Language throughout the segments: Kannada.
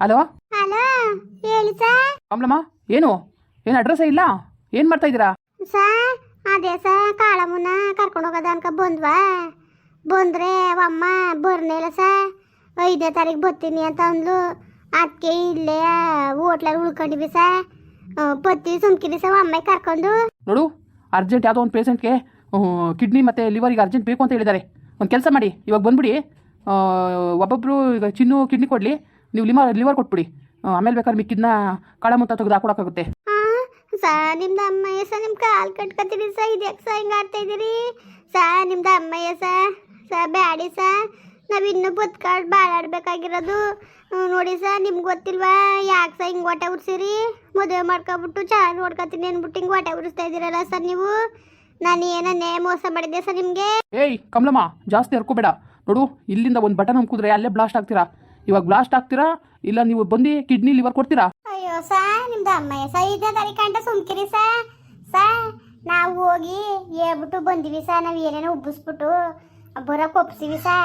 ಹಲೋ ಹಲೋ ಹೇಳಿ ಸಾ ಕಮಲಮ್ಮ ಏನು? ಏನು ಅಡ್ರೆಸ್ ಇಲ್ಲ? ಏನು ಮಾಡ್ತಾ ಇದ್ದೀರಾ? ಸಾ ಅದೇ ಸಾ ಕಾಳಮ್ಮನ ಕರ್ಕೊಂಡು ಹೋಗೋದ ಅನ್ಕ ಬಂದ್ವಾ. ಬಂದ್ರೆ ಅಮ್ಮ ಬರ್ನೇ ಇಲ್ಲ ಸಾ ಐದನೇ ತಾರೀಕು ಬರ್ತೀನಿ ಅಂತ ಅಂದ್ಲು. ಅದಕ್ಕೆ ಇಲ್ಲೇ ಹೋಟ್ಲಲ್ಲಿ ಉಳ್ಕೊಂಡಿವಿ ಸರ್ ಬತ್ತೀವಿ ಸುಮ್ಕಿರಿ ಸರ್ ಅಮ್ಮ ಕರ್ಕೊಂಡು. ನೋಡು ಅರ್ಜೆಂಟ್ ಯಾವುದೋ ಒಂದು ಪೇಷಂಟ್ಗೆ ಕಿಡ್ನಿ ಮತ್ತು ಲಿವರಿಗೆ ಅರ್ಜೆಂಟ್ ಬೇಕು ಅಂತ ಹೇಳಿದ್ದಾರೆ ಒಂದು ಕೆಲಸ ಮಾಡಿ ಇವಾಗ ಬಂದ್ಬಿಡಿ. ಒಬ್ಬೊಬ್ಬರು ಒಬ್ಬೊಬ್ರು ಈಗ ಚಿನ್ನು ಕಿಡ್ನಿ ಕೊಡಲಿ. ನೀವು ಲಿವರ್ ಲಿವರ್ ಕೊಟ್ಬಿಡಿ. ಆಮೇಲೆ ಬೇಕಾದ್ರೆ ಮಿಕ್ಕಿದ್ನ ಕಾಳಮುತ್ತ ತೆಗೆದು ಹಾಕೊಡಕ್ಕಾಗುತ್ತೆ. ಸಾ ನಿಮ್ದು ಅಮ್ಮಯ್ಯ ಸಾ ನಿಮ್ಮ ಕಾಲು ಕಟ್ಕೊತೀರಿ ಸಾ ಇದ್ಯಾಕೆ ಸಾ ಹಿಂಗೆ ಆಡ್ತಾ ಇದ್ದೀರಿ? ಸಾ ನಿಮ್ದು ಅಮ್ಮಯ್ಯ ಸಾ ಸಾ ಬ್ಯಾಡಿ ಸಾ ನಾವು ಇನ್ನೂ ಬದುಕಾಡ್ ಬಾಳಾಡ್ಬೇಕಾಗಿರೋದು ನೋಡಿ ಸಾ ನಿಮ್ಗೆ ಗೊತ್ತಿಲ್ವಾ ಯಾಕೆ ಸಾ ಹಿಂಗೆ ಹೊಟ್ಟೆ ಉರ್ಸಿರಿ? ಮದುವೆ ಮಾಡ್ಕೊಬಿಟ್ಟು ಚೆನ್ನಾಗಿ ನೋಡ್ಕೊತೀನಿ ಅಂದ್ಬಿಟ್ಟು ಹಿಂಗೆ ಒಟ್ಟೆ ಉರಿಸ್ತಾ ಇದ್ದೀರಲ್ಲ ಸರ್ ನೀವು? ನಾನು ಏನನ್ನೇ ಮೋಸ ಮಾಡಿದ್ದೆ ಸರ್ ನಿಮಗೆ? ಏಯ್ ಕಮಲಮ್ಮ ಜಾಸ್ತಿ ಹರ್ಕೋಬೇಡ. ನೋಡು ಇಲ್ಲಿಂದ ಒಂದು ಬಟನ್ ಹಮ್ಕಿದ್ರೆ ಅಲ್ಲೇ ಬ್ಲಾಸ್ಟ್ ಆಗ್ತೀರಾ? ಇವಾಗ ಬ್ಲಾಸ್ಟ್ ಆಗ್ತೀರಾ? ಇಲ್ಲ ನೀವು ಬಂದು ಕಿಡ್ನಿ ಲಿವರ್ ಕೊಡ್ತೀರಾ? ಅಯ್ಯೋ ಸಾ ನಿಮ್ದು ಅಮ್ಮಯ್ಯ ಸಾ ಐದನೇ ತಲೆ ಕಂಡ ಸುಮ್ಕಿರಿ ಸಾ ಸಾ ನಾವು ಹೋಗಿ ಹೇಳ್ಬಿಟ್ಟು ಬಂದಿವಿ ಸಾ ನಾವು ಏನೇನೋ ಉಬ್ಬಿಸ್ಬಿಟ್ಟು ಬರೋಕ್ ಒಪ್ಸಿವಿ ಸಾ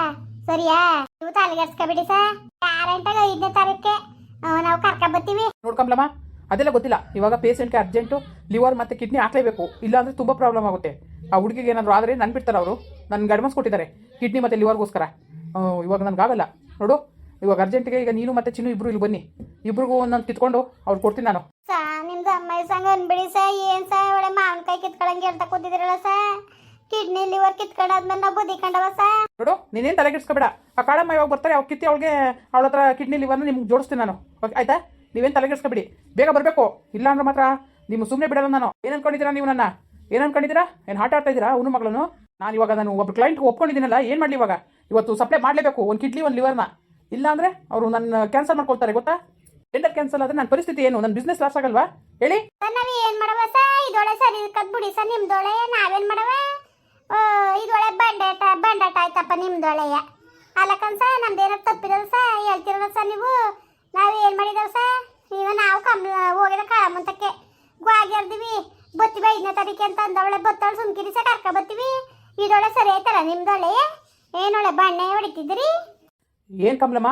ಸರಿಯಾ? ನೀವು ತಲೆಗೆಡ್ಸ್ಕೊಬಿಡಿ ಸಾ ಗ್ಯಾರಂಟಾಗ ಐದನೇ ತಾರೀಕೆ ನಾವು ಕರ್ಕ ಬರ್ತೀವಿ. ನೋಡ್ಕೊಂಬ್ಲಮ್ಮ ಅದೆಲ್ಲ ಗೊತ್ತಿಲ್ಲ. ಇವಾಗ ಪೇಷಂಟ್ಗೆ ಅರ್ಜೆಂಟು ಲಿವರ್ ಮತ್ತು ಕಿಡ್ನಿ ಹಾಕ್ಲೇಬೇಕು. ಇಲ್ಲಾಂದ್ರೆ ತುಂಬ ಪ್ರಾಬ್ಲಮ್ ಆಗುತ್ತೆ. ಆ ಹುಡುಗಿಗೆ ಏನಾದ್ರು ಆದರೆ ನನ್ ಬಿಡ್ತಾರೆ ಅವರು. ನನ್ಗೆ ಅಡ್ವಾನ್ಸ್ ಕೊಟ್ಟಿದ್ದಾರೆ. ಕಿಡ್ನಿ ಮತ್ತು ಲಿವರ್ಗೋಸ್ಕರ ಇವಾಗ ನನ್ಗಾಗಲ್ಲ. ನೋಡು ಇವಾಗ ಅರ್ಜೆಂಟ್ಗೆ ಈಗ ನೀನು ಮತ್ತೆ ಚಿನ್ನು ಇಬ್ರು ಇಲ್ಲಿ ಬನ್ನಿ. ಇಬ್ರಿಗೂ ಒಂದೊಂದು ಕಿತ್ಕೊಂಡು ಅವ್ರು ಕೊಡ್ತೀನಿ ನಾನು. ಸಾ ನಿಮ್ದು ಅಮ್ಮಯ್ಯ ಸಂಗ ಅನ್ಬಿಡಿ ಸಾ ಏನ್ ಸಾ ಒಳ್ಳೆ ಮಾವಿನಕಾಯಿ ಕಿತ್ಕೊಳಂಗೆ ಅಂತ ಕೂತಿದ್ರಲ್ಲ ಸಾ? ಕಿಡ್ನಿ ಲಿವರ್ ಕಿತ್ಕೊಂಡಾದ್ಮೇಲೆ ನಾವು ಕಂಡವ ಸಾ? ನೋಡು ನೀನೇನು ತಲೆ ಕೆಡಿಸ್ಕೊಬೇಡ. ಆ ಕಾಳಮ್ಮ ಇವಾಗ ಬರ್ತಾರೆ ಅವ್ರು ಕಿತ್ತಿ ಅವಳಿಗೆ ಅವಳ ಹತ್ರ ಕಿಡ್ನಿ ಲಿವರ್ನ ನಿಮ್ಗೆ ಜೋಡಿಸ್ತೀನಿ ನಾನು. ಓಕೆ ಆಯ್ತಾ? ನೀವೇನು ತಲೆ ಕೆಡಿಸ್ಕೊಬೇಡಿ. ಬೇಗ ಬರಬೇಕು. ಇಲ್ಲ ಅಂದ್ರೆ ಮಾತ್ರ ನಿಮ್ಮ ಸುಮ್ಮನೆ ಬಿಡಲ್ಲ ನಾನು. ಏನು ಅನ್ಕೊಂಡಿದ್ದೀರಾ ನೀವು ನನ್ನ? ಏನು ಅನ್ಕೊಂಡಿದ್ದೀರಾ? ಏನು ಆಟ ಆಡ್ತಾ ಇದ್ದೀರಾ ಅವನು ಮಗಳನ್ನು ನಾನು ಇವಾಗ ನಾನು ಒಬ್ಬ ಕ್ಲೈಂಟ್ ಒಪ್ಕೊಂಡಿದ್ದೀನಲ್ಲ ಏನು ಮಾಡಲಿ ಇವಾಗ? ಇವತ್ತು ಸಪ್ಲೈ ಮಾಡಲೇಬೇಕು ಒಂದು ಕಿಡ್ನಿ ಒಂದು ಲಿವರ್ನ. ಇಲ್ಲ ಅಂದ್ರೆ ಅವರು ನನ್ನ ಕ್ಯಾನ್ಸಲ್ ಮಾಡ್ಕೊಳ್ತಾರೆ, ಗೊತ್ತಾ? ಟೆಂಡರ್ ಕ್ಯಾನ್ಸಲ್ ಆದ್ರೆ ನನ್ನ ಪರಿಸ್ಥಿತಿ ಏನು? ನನ್ನ ಬಿಸ್ನೆಸ್ ಲಾಸ್ ಆಗಲ್ವಾ? ಹೇಳಿ. ನಾವು ಏನು ಮಾಡವ ಸ? ಇದೊಳೆ ಸರಿ ಕದ್ಬಿಡಿ ಸರ್ ನಿಮ್ದೊಳೆ ನಾವೇನು ಮಾಡವ ಇದೊಳೆ ಬಂಡಾಟ ಬಂಡಾಟ ಆಯ್ತಪ್ಪ ನಿಮ್ದೊಳೆಯ ಅಲ್ಲ ಕನ್ಸಾ ನಮ್ದೇನಾರ ತಪ್ಪಿರಲ್ಲ ಸರ್ ಹೇಳ್ತಿರೋದು ಸರ್ ನೀವು? ನಾವು ಏನು ಮಾಡಿದವ ಸಾ? ಈಗ ನಾವು ಕಮ್ ಹೋಗಿದ ಕಾಳಮಂತಕ್ಕೆ ಗ್ವಾಗ್ಯಾರ್ದಿವಿ ಬತ್ತೀವಿ ಐದನೇ ತಾರೀಕು ಅಂತ ಅಂದವಳೆ ಬತ್ತವಳು ಸುಮ್ಕಿರಿ ಸರ್ ಕರ್ಕ ಬತ್ತೀವಿ. ಇದೊಳೆ ಸರಿ ಆಯ್ತಲ್ಲ ನಿಮ್ದೊಳೆ ಏನೊಳೆ ಬಣ್ಣೆ ಹೊಡಿತಿದ್ರಿ ಏನು ಕಮಲಮ್ಮ?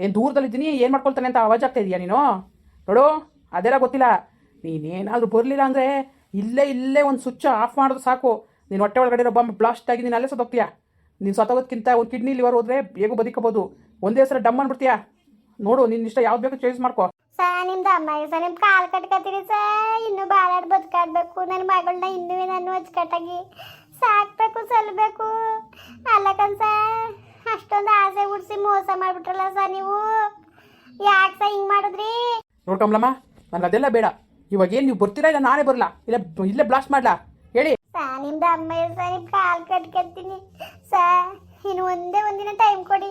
ಏನು ದೂರದಲ್ಲಿದ್ದೀನಿ? ಏನು ಮಾಡ್ಕೊಳ್ತಾನೆ ಅಂತ ಆವಾಜ್ ಆಗ್ತಾ ಇದೆಯಾ ನೀನು? ನೋಡು, ಅದೆಲ್ಲ ಗೊತ್ತಿಲ್ಲ. ನೀನೇನಾದರೂ ಬರಲಿಲ್ಲ ಅಂದರೆ ಇಲ್ಲೇ ಇಲ್ಲೇ ಒಂದು ಸ್ವಿಚ್ ಆಫ್ ಮಾಡೋದು ಸಾಕು. ನೀನು ಹೊಟ್ಟೆ ಒಳಗಡೆ ಇರೋ ಬಾಂಬ್ ಬ್ಲಾಸ್ಟ್ ಆಗಿ ನೀನು ಅಲ್ಲೇ ಸತ್ತೋಗ್ತೀಯಾ? ನೀನು ಸತ್ತೋಗೋದ್ಕಿಂತ ಒಂದು ಕಿಡ್ನಿ ಲಿವರ್ ಹೋದ್ರೆ ಬೇಗ ಬದುಕೋಬೋದು ಒಂದೇ ಸಲ ಡಮ್ ಅಂದ್ಬಿಡ್ತೀಯಾ ನೋಡು ನಿನ್ನ ಇಷ್ಟ ಯಾವ್ದು ಬೇಕು ಚಾಯ್ಸ್ ಮಾಡ್ಕೋ. ಸಾ, ನಿಮ್ದು ಅಮ್ಮ ಸರ್ ನಿಮ್ಮ ಕಾಲು ಕಟ್ಕೊತೀರಿ ಸಾ. ಇನ್ನೂ ಬಾಳಾಡ್ ಬದುಕಾಡ್ಬೇಕು. ನನ್ನ ಮಗಳನ್ನ ಇನ್ನೂ ನಾನು ಅಚ್ಚುಕಟ್ಟಾಗಿ ಸಾಕ್ಬೇಕು, ಸಲ್ಬೇಕು. ಅಲ್ಲಕನ್ ಸಾ ಅಷ್ಟೊಂದು ಆಸೆ ಹುಡ್ಸಿ ಮೋಸ ಮಾಡ್ಬಿಟ್ರಲ್ಲ ಸರ್ ನೀವು? ಯಾಕೆ ಸರ್ ಹಿಂಗೆ ಮಾಡಿದ್ರಿ? ನೋಡ್ಕೊಂಬ್ಲಮ್ಮ ನನಗೆ ಅದೆಲ್ಲ ಬೇಡ. ಇವಾಗ ಏನು ನೀವು ಬರ್ತೀರಾ ಇಲ್ಲ ನಾನೇ ಬರಲ್ಲ ಇಲ್ಲ ಇಲ್ಲೇ ಬ್ಲಾಸ್ಟ್ ಮಾಡ್ಲಾ? ಹೇಳಿ. ಸರ್ ನಿಮ್ದು ಅಮ್ಮ ಸರ್ ನಿಮ್ಮ ಕಾಲ್ ಕಟ್ಕೊತೀನಿ. ಸರ್ ಇನ್ನು ಒಂದೇ ಒಂದಿನ ಟೈಮ್ ಕೊಡಿ.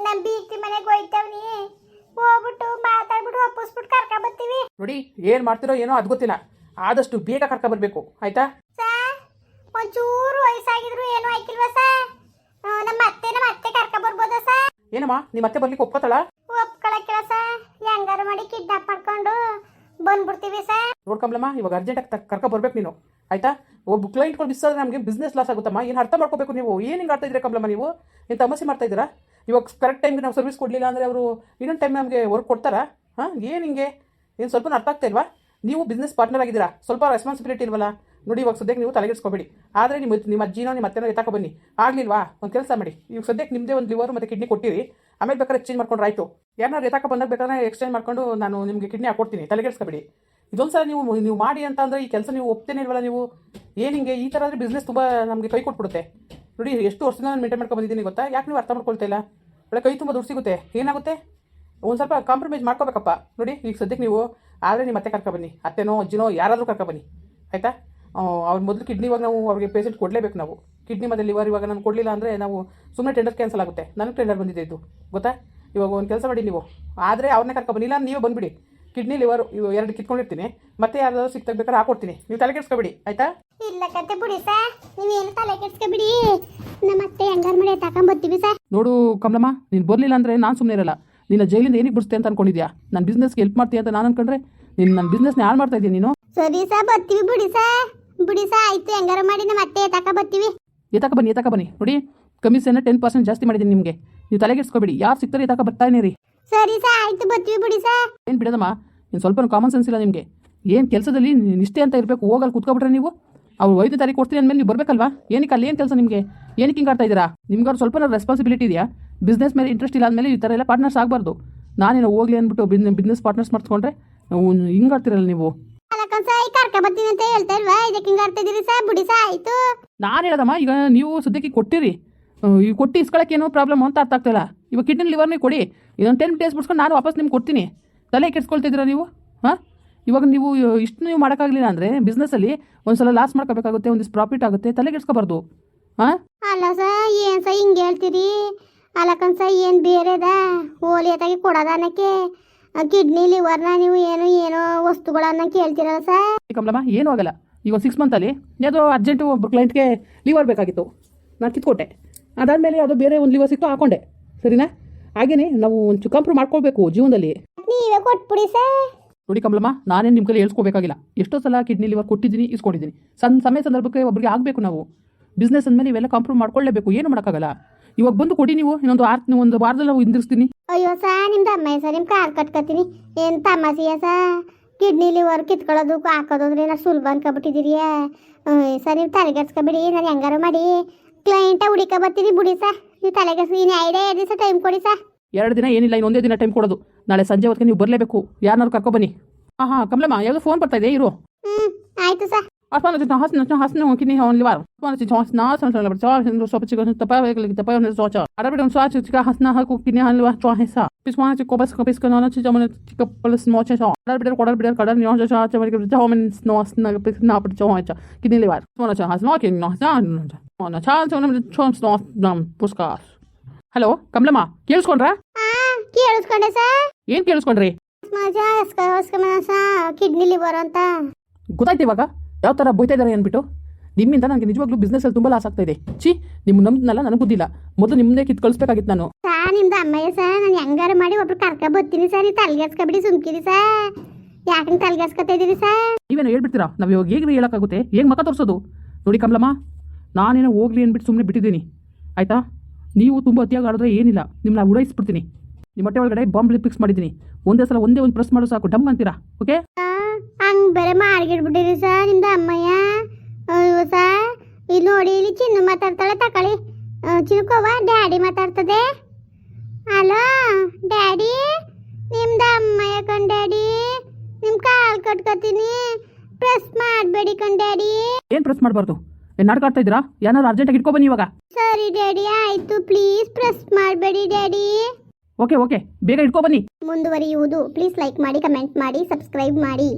ನಮ್ಮ ಬೀಗ್ತಿ ಮನೆಗೆ ಹೋಯ್ತವ್ನಿ ಹೋಗ್ಬಿಟ್ಟು ಮಾತಾಡ್ಬಿಟ್ಟು ಒಪ್ಪಿಸ್ಬಿಟ್ಟು ಕರ್ಕ ಬರ್ತೀವಿ. ನೋಡಿ ಏನು ಮಾಡ್ತಿರೋ ಏನೋ ಅದು ಗೊತ್ತಿಲ್ಲ. ಆದಷ್ಟು ಬೇಗ ಕರ್ಕ ಬರಬೇಕು. ಆಯ್ತಾ? ಸರ್ ಒಂಚೂರು ವಯಸ್ಸಾಗಿದ್ರು ಏನೂ ಆಯ್ಕಿಲ್ವಾ ಸಾ ಆ, ನಮ್ಮ ಅತ್ತೆನ ನಮ್ಮ ಅತ್ತೆ ಕರ್ಕ ಬರ್ಬೋದಾ ಸರ್? ಏನಮ್ಮ ನಿಮ್ಮ ಮತ್ತೆ ಬರ್ಲಿಕ್ಕೆ ಒಪ್ಕೋತಾಳ? ಒಪ್ಕೊಳಕ್ಕಿಲ್ಲ ಸಾ ಹೆಂಗಾರು ಮಾಡಿ ಕಿಡ್ನಾಪ್ ಮಾಡ್ಕೊಂಡು ಬಂದ್ಬಿಡ್ತೀವಿ ಸರ್. ನೋಡ್ಕೊಂಬ್ಲಮ್ಮ ಇವಾಗ ಅರ್ಜೆಂಟಾಗಿ ಕರ್ಕೊ ಬರ್ಬೇಕು ನೀನು. ಆಯ್ತಾ? ಒಬ್ಬ ಕ್ಲೈಂಟ್ಗಳು ಮಿಸ್ ಬಿಸಿದ್ರೆ ನಮಗೆ ಬಿಸ್ನೆಸ್ ಲಾಸ್ ಆಗುತ್ತಮ್ಮ. ಏನು ಅರ್ಥ ಮಾಡ್ಕೋಬೇಕು ನೀವು? ಏನು ಹಿಂಗೆ ಆಡ್ತಾ ಇದ್ದೀರಾ ಕಮಲಮ್ಮ ನೀವು? ಏನು ತಮಸೆ ಮಾಡ್ತಾ ಇದ್ದೀರಾ? ಇವಾಗ ಕರೆಕ್ಟ್ ಟೈಮ್ಗೆ ನಾವು ಸರ್ವಿಸ್ ಕೊಡಲಿಲ್ಲ ಅಂದರೆ ಅವರು ಇನ್ನೊಂದು ಟೈಮ್ ನಮಗೆ ವರ್ಕ್ ಕೊಡ್ತಾರಾ? ಹಾಂ ಏನು ಹಿಂಗೆ? ಏನು ಸ್ವಲ್ಪ ಅರ್ಥ ಆಗ್ತಾ ಇಲ್ವಾ? ನೀವು ಬಿಸ್ನೆಸ್ ಪಾರ್ಟ್ನರ್ ಆಗಿದ್ದೀರಾ. ಸ್ವಲ್ಪ ರೆಸ್ಪಾನ್ಸಿಬಿಲಿಟಿ ಇಲ್ವಲ್ಲ? ನೋಡಿ, ಇವಾಗ ಸದ್ಯಕ್ಕೆ ನೀವು ತಲೆಗೆಡ್ಸ್ಕೊಬೇಡಿ. ಆದರೆ ನಿಮ್ಮ ನಿಮ್ಮ ಅಜ್ಜಿನೋ ನಿಮ್ಮ ಅತ್ತೆನೋ ಎತ್ತಾಕೊ ಬನ್ನಿ. ಆಗಲಿಲ್ವಾ? ಒಂದು ಕೆಲಸ ಮಾಡಿ. ಇವಾಗ ಸದ್ಯಕ್ಕೆ ನಿಮ್ಮದೇ ಒಂದು ಲಿವರ್ ಮತ್ತು ಕಿಡ್ನಿ ಕೊಟ್ಟಿರಿ. ಆಮೇಲೆ ಬೇಕಾದ್ರೆ ಎಕ್ಸ್ಚೇಂಜ್ ಮಾಡ್ಕೊಂಡು ಆಯಿತು. ಯಾರನ್ನ ಎತ್ತಾಕ ಬಂದಾಗ ಬೇಕಾದ್ರೆ ಎಕ್ಸ್ಚೇಂಜ್ ಮಾಡ್ಕೊಂಡು ನಾನು ನಿಮಗೆ ಕಿಡ್ನಿ ಹಾಕೊಡ್ತೀನಿ. ತಲೆಗೆಡ್ಸ್ಕೊಬೇಡಿ. ಇದೊಂದು ಸಲ ನೀವು ನೀವು ಮಾಡಿ ಅಂತ ಅಂದರೆ ಈ ಕೆಲಸ ನೀವು ಒಪ್ತೇನೆ ಇಲ್ವಲ್ಲ ನೀವು? ಏನು ಹಿಂಗೆ? ಈ ಥರ ಆದರೆ ಬಿಸ್ನೆಸ್ ತುಂಬ ನಮಗೆ ಕೈ ಕೊಟ್ಬಿಡುತ್ತೆ. ನೋಡಿ, ಎಷ್ಟು ವರ್ಷದಿಂದ ನಾನು ಮೇಂಟೈನ್ ಮಾಡ್ಕೊಂಡು ಬಂದಿದ್ದೀನಿ ಗೊತ್ತಾ? ಯಾಕೆ ನೀವು ಅರ್ಥ ಮಾಡ್ಕೊಳ್ತಾ ಇಲ್ಲ? ಒಳ್ಳೆ ಕೈ ತುಂಬ ದುಡ್ಡು ಸಿಗುತ್ತೆ. ಏನಾಗುತ್ತೆ? ಒಂದು ಸ್ವಲ್ಪ ಕಾಂಪ್ರಮೈಸ್ ಮಾಡ್ಕೋಬೇಕಪ್ಪ. ನೋಡಿ, ಈಗ ಸದ್ಯಕ್ಕೆ ನೀವು ಆದರೆ ನಿಮ್ಮ ಮತ್ತೆ ಕರ್ಕೊಬನ್ನಿ ಅತ್ತೆನೋ, ಅಜ್ಜಿನೋ ಯಾರಾದರೂ ಕರ್ಕೊಬನ್ನಿ ಆಯಿತಾ? ಅವ್ರ ಮೊದಲು ಕಿಡ್ನಿ ಇವಾಗ ನಾವು ಅವ್ರಿಗೆ ಪೇಷಂಟ್ ಕೊಡಲೇಬೇಕು ನಾವು. ಕಿಡ್ನಿ ಮತ್ತು ಲಿವರ್ ಇವಾಗ ನಾನು ಕೊಡಲಿಲ್ಲ ಅಂದರೆ ನಾವು ಸುಮ್ಮನೆ ಟೆಂಡರ್ ಕ್ಯಾನ್ಸಲ್ ಆಗುತ್ತೆ. ನನಗೆ ಟೆಂಡರ್ ಬಂದಿದೆ ಇದು. ಗೊತ್ತಾ? ಇವಾಗ ಒಂದು ಕೆಲಸ ಮಾಡಿ ನೀವು. ಆದರೆ ಅವ್ರನ್ನೇ ಕರ್ಕೊ ಬನ್ನಿ. ಇಲ್ಲ ನೀವೇ ಬಂದುಬಿಡಿ. ಕಿಡ್ನಿ ಲಿವರ್ ಇವು ಎರಡು ಕಿತ್ಕೊಂಡಿರ್ತೀನಿ. ಮತ್ತೆ ಯಾರಾದರೂ ಸಿಕ್ತಾಗ ಬೇಕಾದ್ರೆ ಹಾಕೊಡ್ತೀನಿ. ನೀವು ತಲೆ ಕೆಡಿಸ್ಕೊಬೇಡಿ. ಆಯಿತಾ? ಇಲ್ಲ ಕತೆ ಬಿಡಿ ಸರ್. ನೀವೇನು ತಲೆ ಕೆಡ್ಸ್ಕೊಬಿಡಿ. ನಮ್ಮ ಅತ್ತೆ ಹೆಂಗಾರ ಮಾಡಿ ತಗೊಂಬರ್ತೀವಿ ಸರ್. ನೋಡು ಕಮಲಮ್ಮ ನೀನು ಬರಲಿಲ್ಲ ಅಂದರೆ ನಾನು ಸುಮ್ಮನೆ ಇರಲ್ಲ. ನಿನ್ನ ಜೈಲಿಂದ ಏನಕ್ಕೆ ಬಿಡಿಸ್ತೆ ಅಂತ ಅನ್ಕೊಂಡಿದ್ಯಾ? ನನ್ನ ಬಿಸ್ನೆಸ್ಗೆ ಹೆಲ್ಪ್ ಮಾಡ್ತೀಯ ಅಂತ ನಾನು ಅನ್ಕೊಂಡ್ರೆ ನೀನು ನನ್ನ ಬಿಸ್ನೆಸ್ನ ಹಾಳು ಮಾಡ್ತಾ ಇದ್ದೀನಿ ನೀನು? ಸರಿ ಸರ್ ಬರ್ತೀವಿ ಬಿಡಿ ಸಾ ಬಿಡಿ ಸಾ ಆಯ್ತು. ಹೆಂಗಾರು ಮಾಡಿ ನಮ್ಮ ಅತ್ತೆ ತಕ ಬರ್ತೀವಿ ಎತ್ತಾಕ ಬನ್ನಿ ಎತ್ತಾಕ ಬನ್ನಿ. ನೋಡಿ ಕಮಿಷನ್ ಟೆನ್ ಪರ್ಸೆಂಟ್ ಜಾಸ್ತಿ ಮಾಡಿದ್ದೀನಿ ನಿಮಗೆ. ನೀವು ತಲೆಗೆಡ್ಸ್ಕೊಬೇಡಿ ಯಾರು ಸಿಗ್ತಾರೆ ತಕ ಬರ್ತಾನೆ ರೀ ಸರಿ ಸಾ ಆಯ್ತು ಬರ್ತೀವಿ ಬಿಡಿ ಸಾ. ಏನು ಬಿಡೋದಮ್ಮ ನೀನು ಸ್ವಲ್ಪ ಕಾಮನ್ ಸೆನ್ಸ್ ಇಲ್ಲ ನಿಮಗೆ. ಏನು ಕೆಲಸದಲ್ಲಿ ನಿಷ್ಠೆ ಅಂತ ಇರಬೇಕು ಹೋಗಲ್ಲಿ ಕುತ್ಕೊಬಿಟ್ರೆ ನೀವು? ಅವ್ರು ಐದು ತಾರೀಕು ಕೊಡ್ತೀನಿ ಅಂದಮೇಲೆ ನೀವು ಬರಬೇಕಲ್ವಾ? ಏನಕ್ಕೆ ಅಲ್ಲಿ ಏನು ಕೆಲಸ ನಿಮಗೆ? ಏನಕ್ಕೆ ಹಿಂಗೆ ಆಡ್ತಾ ಇದ್ದೀರಾ? ನಿಮ್ಗೆ ಅವ್ರು ಸ್ವಲ್ಪ ರೆಸ್ಪಾನ್ಸಿಬಿಲಿಟಿ ಇದೆಯಾ? ಬಿಸ್ನೆಸ್ ಮೇಲೆ ಇಂಟ್ರೆಸ್ಟ್ ಇಲ್ಲ ಅಂದಮೇಲೆ ಈ ಥರ ಎಲ್ಲ ಪಾರ್ಟ್ನರ್ಸ್ ಆಗಬಾರ್ದು. ನಾನೇನು ಹೋಗ್ಲಿ ಅಂದ್ಬಿಟ್ಟು ಬಿಸ್ನೆಸ್ ಪಾರ್ಟ್ನರ್ಸ್ ಮಾಡಿಸ್ಕೊಂಡ್ರೆ ಹಿಂಗೆ ಆಡ್ತಿರಲ್ಲ ನೀವು? ಅಲ್ಲಕ್ಕನ್ ಸಾ ಈ ಕರ್ಕ ಬರ್ತೀನಿ ಅಂತ ಹೇಳ್ತಾ ಇಲ್ವಾ? ಇದಕ್ಕೆ ಹಿಂಗೆ ಆಡ್ತಾ ಇದೀರಿ ಸಾ ಬಿಡಿ ಸಾ ಆಯ್ತು. ನಾನು ಹೇಳದಮ್ಮ ಈಗ ನೀವು ಸದ್ಯಕ್ಕೆ ಕೊಟ್ಟಿರಿ. ಈಗ ಕೊಟ್ಟು ಇಸ್ಕೊಳಕ್ಕೆ ಏನೋ ಪ್ರಾಬ್ಲಮ್ ಅಂತ ಅರ್ಥ ಆಗ್ತಿಲ್ಲ ಇವಾಗ ಕಿಡ್ನಿ ಲಿವರ್ನೇ ಕೊಡಿ. ಇದೊಂದು ಟೆನ್ ಡೇಸ್ ಬಿಡ್ಸ್ಕೊಂಡು ನಾನು ವಾಪಸ್ ನಿಮ್ಗೆ ಕೊಡ್ತೀನಿ. ತಲೆ ಕೆಡ್ಸ್ಕೊಳ್ತಿದ್ದೀರಾ ನೀವು? ಹಾಂ? ಇವಾಗ ನೀವು ಇಷ್ಟು ನೀವು ಮಾಡೋಕ್ಕಾಗಲಿಲ್ಲ ಅಂದರೆ ಬಿಸ್ನೆಸ್ಸಲ್ಲಿ ಒಂದು ಸಲ ಲಾಸ್ ಮಾಡ್ಕೋಬೇಕಾಗುತ್ತೆ ಒಂದಿಷ್ಟು ಪ್ರಾಫಿಟ್ ಆಗುತ್ತೆ ತಲೆ ಕೆಡ್ಸ್ಕೊಬಾರ್ದು. ಹಾಂ? ಅಲ್ಲ ಸರ್ ಏನ್ ಸರ್ ಹಿಂಗೆ ಹೇಳ್ತೀರಿ? ಅಲ್ಲ ಕನ್ಸ ಏನು ಬೇರೆದ? ಹೋಲಿ ಅತ್ತಾಗಿ ಕೊಡೋದ ಅನ್ನಕ್ಕೆ? ಕಿಡ್ನಿ ವರ್ಣ ನೀವು ಏನು ಏನೋ ವಸ್ತುಗಳನ್ನ ಕೇಳ್ತೀರಲ್ಲ ಸರ್. ಕಮಲಮ್ಮ ಏನೂ ಆಗಲ್ಲ. ಈಗ ಒಂದು ಸಿಕ್ಸ್ ಮಂತಲ್ಲಿ ಯಾವುದೋ ಅರ್ಜೆಂಟು ಒಬ್ಬ ಕ್ಲೈಂಟ್ಗೆ ಲಿವರ್ ಬೇಕಾಗಿತ್ತು. ನಾನು ಕಿತ್ಕೊಟ್ಟೆ. ಅದಾದಮೇಲೆ ಅದು ಬೇರೆ ಒಂದು ಲಿವರ್ ಸಿಕ್ತು ಹಾಕೊಂಡೆ. ಸರಿನಾ? ಹಾಗೇನೆ ನಾವು ಒಂದು ಕಂಪ್ರೂವ್ ಮಾಡ್ಕೊಳ್ಬೇಕು ಜೀವನದಲ್ಲಿ. ನೀವೇ ಕೊಟ್ಬಿಡಿ ಸರ್. ನೋಡಿ ಕಮಲಮ್ಮ ನಾನೇನು ನಿಮ್ಮ ಕೈಲಿ ಹೇಳ್ಸ್ಕೋಬೇಕಾಗಿಲ್ಲ. ಎಷ್ಟೋ ಸಲ ಕಿಡ್ನಿ ಲಿವರ್ ಕೊಟ್ಟಿದ್ದೀನಿ ಇಸ್ಕೊಂಡಿದ್ದೀನಿ ಸಣ್ಣ ಸಮಯ ಸಂದರ್ಭಕ್ಕೆ ಒಬ್ಬರಿಗೆ ಆಗಬೇಕು ನಾವು. ಬಿಸ್ನೆಸ್ ಅಂದಮೇಲೆ ಇವೆಲ್ಲ ಕಾಂಪ್ರೂವ್ ಮಾಡ್ಕೊಳ್ಳೇಬೇಕು ಏನು ಮಾಡೋಕ್ಕಾಗಲ್ಲ. ಇವಾಗ ಬಂದು ಕೊಡಿ ನೀವು ಇನ್ನೊಂದು ಆರ್ ಒಂದು ವಾರದಲ್ಲಿ ನಾವು ಹಿಂದಿರ್ಸ್ತೀನಿ ಅಯ್ಯೋ ಸಾ ನಿಮ್ಮ ತಮ್ಮ ಸರ್ ನಿಮ್ಮ ಕಾರ್ ಕಟ್ಕೋತೀನಿ. ಏನು ತಮಾಸಿಯ ಸಾ? ಕಿಡ್ನಿ ಲಿವರ್ ಕಿತ್ಕೊಳ್ಳೋದು ಹಾಕೋದು ಅಂದ್ರೆ ನಾ ಸುಲಭ ಅನ್ಕೊಬಿಟ್ಟಿದ್ದೀರಿ ಸರ್ ನೀವು ತಲೆಗೆಡ್ಸ್ಕೊಬಿಡಿ ನಾನು ಹೆಂಗಾರ ಮಾಡಿ. ಕ್ಲೈಂಟ ಹುಡಿಕ ಬರ್ತೀನಿ ಬಿಡಿ ಸಾ. ನೀವು ತಲೆಗೆಡ್ಸ್ ಇನ್ನು ಐಡೇ ಎರಡು ದಿವಸ ಟೈಮ್ ಕೊಡಿ ಸಾ. ಎರಡು ದಿನ ಏನಿಲ್ಲ ಇನ್ನೊಂದೇ ದಿನ ಟೈಮ್ ಕೊಡೋದು. ನಾಳೆ ಸಂಜೆ ಹೊತ್ತಿಗೆ ನೀವು ಬರಲೇಬೇಕು. ಯಾರನ್ನಾರು ಕರ್ಕೊಬನ್ನಿ ಹಾಂ ಹಾಂ ಕಮಲಮ್ಮ ಯಾವುದೋ ಫೋನ್ ಬರ್ತಾ ಇದೆ ಇರು. ಹ್ಞೂ ಆಯಿತು ಸಾ. Asma na hasna na hasna ho kini hon liwar. Asma na chon na san san labar chon no so pichi ko tapa ve li tapa ne so cha. Ara bidon so cha ka hasna ha ko kini han liwar chon hesa. Pis ma chi ko bas ko pis ko na chi jamane chi ka palas mo cha cha. Ara bidon kodar bidon kadar nyo cha cha ma ke ja homen no asna pis na pid chon cha. Kini liwar. Asma na cha hasna ke no sa no na cha cha na chon no nam puskas. Hello Kamalamma ಕೇಳಿಸ್ಕೊಂಡ್ರಾ ಹಾಂ ಕೇಳಿಸ್ಕೊಂಡೆ ಸಾ ಏನು ಕೇಳಿಸ್ಕೊಂಡ್ರಿ ಮಜಾ ಹಸ್ಕ ಹಸ್ಕಮನ ಸಾ ಕಿಡ್ನಿ ಲಿವರ್ ಅಂತ ಗೊತ್ತಾಯ್ತು ಇವಾಗ ಯಾವ ಥರ ಬೈತಾ ಇದ್ದಾರೆ ಅಂದ್ಬಿಟ್ಟು ನಿಮ್ಮಿಂದ ನನಗೆ ನಿಜವಾಗ್ಲೂ ಬಿಸ್ನೆಸ್ಸಲ್ಲಿ ತುಂಬಾ ಲಾಸ್ ಆಗ್ತಾ ಇದೆ. ಛೀ ನಿಮ್ಮ ನಂಬಿದ್ನಲ್ಲ ನನಗೆ ಗೊತ್ತಿಲ್ಲ ಮೊದಲು ನಿಮ್ಮದೇ ಕಿತ್ ಕಳಿಸ್ಬೇಕಾಗಿತ್ತು ನಾನು ನಿಮ್ದು ಅಮ್ಮಯ್ಯ ಸರ್ ನಾನು ಹೆಂಗಾರು ಮಾಡಿ ಒಬ್ರು ಕರ್ಕ ಬರ್ತೀನಿ ಸರ್ ನೀವು ತಲೆಗೆಸ್ಕೊಬಿಡಿ ಸುಮ್ಕಿರಿ ಸರ್ ಯಾಕಂಗೆ ತಲೆಗೆಡ್ಸ್ಕೊತಾ ಇದೀರಿ ಸರ್ ನೀವೇನು ಹೇಳ್ಬಿಡ್ತೀರಾ? ನಾವು ಇವಾಗ ಹೇಗೆ ಹೇಳೋಕ್ಕಾಗುತ್ತೆ? ಹೇಗೆ ಮಕ ತೋರಿಸೋದು? ನೋಡಿ ಕಮಲಮ್ಮ ನಾನೇನೋ ಹೋಗ್ಲಿ ಅಂದ್ಬಿಟ್ಟು ಸುಮ್ಮನೆ ಬಿಟ್ಟಿದ್ದೀನಿ. ಆಯ್ತಾ? ನೀವು ತುಂಬ ಅತಿಯಾಗಿ ಆಡಿದ್ರೆ ಏನಿಲ್ಲ. ನಿಮ್ಮನ್ನ ಉಡಾಯಿಸ್ಬಿಡ್ತೀನಿ. ನಿಮ್ಮ ಹೊಟ್ಟೆ ಒಳಗಡೆ ಬಾಂಬ್ ಫಿಕ್ಸ್ ಮಾಡಿದ್ದೀನಿ. ಒಂದೇ ಸಲ ಒಂದೇ ಒಂದು ಪ್ರೆಸ್ ಮಾಡೋ ಸಾಕು. ಡಮ್ ಅಂತೀರಾ? ಓಕೆ ಹಂಗೆ ಬೇರೆ ಮಾಡಿಬಿಟ್ಟಿರಿ ಸಾ ನಿಮ್ದು ಅಮ್ಮಯ್ಯ ಅಯ್ಯೋ ಸಾ ಇಲ್ಲಿ ನೋಡಿ ಇಲ್ಲಿ ಚಿನ್ನು ಮಾತಾಡ್ತಾಳೆ ತಕೊಳ್ಳಿ ಚಿನ್ಕೋವ ಡ್ಯಾಡಿ ಮಾತಾಡ್ತದೆ? Hello daddy? ನಿಮ್ದು ಅಮ್ಮಯ್ಯ ಕಣ್ ಡ್ಯಾಡಿ? ನಿಮ್ ಕಾಲ್ ಕಟ್ಕೋತೀನಿ. ಪ್ರೆಸ್ ಮಾಡಬೇಡಿ ಕಣ್ ಡ್ಯಾಡಿ. ಏನ್ ಪ್ರೆಸ್ ಮಾಡಬಾರ್ದು? ನಡ್ಕಾಡ್ತಾ ನಾಟಕ ಆಡ್ತಾ ಇದ್ದೀರಾ? ಏನಾದ್ರು ಅರ್ಜೆಂಟ್ ಇಟ್ಕೋ ಬನ್ನಿ ಇವಾಗ. ಸರಿ ಡ್ಯಾಡಿ ಆಯ್ತು. ಪ್ಲೀಸ್ ಪ್ರೆಸ್ ಮಾಡಬೇಡಿ ಡ್ಯಾಡಿ. Okay okay. ಬೇಗ ಇಟ್ಕೋ ಬನ್ನಿ ಮುಂದುವರಿಯುವುದು. ಪ್ಲೀಸ್ ಲೈಕ್ ಮಾಡಿ ಕಮೆಂಟ್ ಮಾಡಿ ಸಬ್ಸ್ಕ್ರೈಬ್ ಮಾಡಿ.